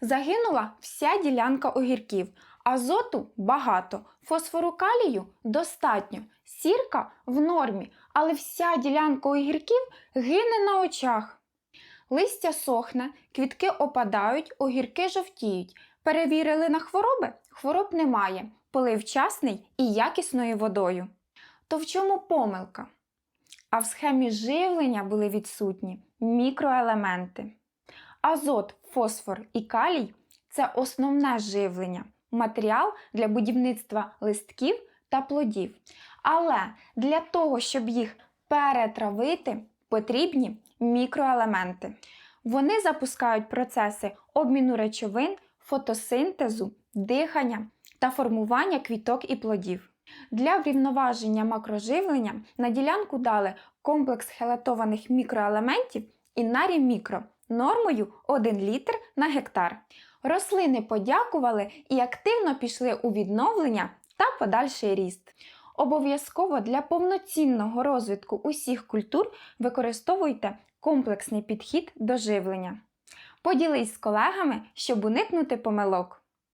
Загинула вся ділянка огірків, азоту багато, фосфору калію достатньо, сірка в нормі, але вся ділянка огірків гине на очах. Листя сохне, квітки опадають, огірки жовтіють. Перевірили на хвороби? Хвороб немає. Полив вчасний і якісною водою. То в чому помилка? А в схемі живлення були відсутні мікроелементи. Азот, фосфор і калій це основне живлення, матеріал для будівництва листків та плодів. Але для того, щоб їх перетравити, потрібні мікроелементи. Вони запускають процеси обміну речовин, фотосинтезу, дихання та формування квіток і плодів. Для врівноваження макроживлення на ділянку дали комплекс хелатованих мікроелементів і нарі мікро нормою 1 літр на гектар. Рослини подякували і активно пішли у відновлення та подальший ріст. Обов'язково для повноцінного розвитку усіх культур використовуйте комплексний підхід до живлення. Поділись з колегами, щоб уникнути помилок.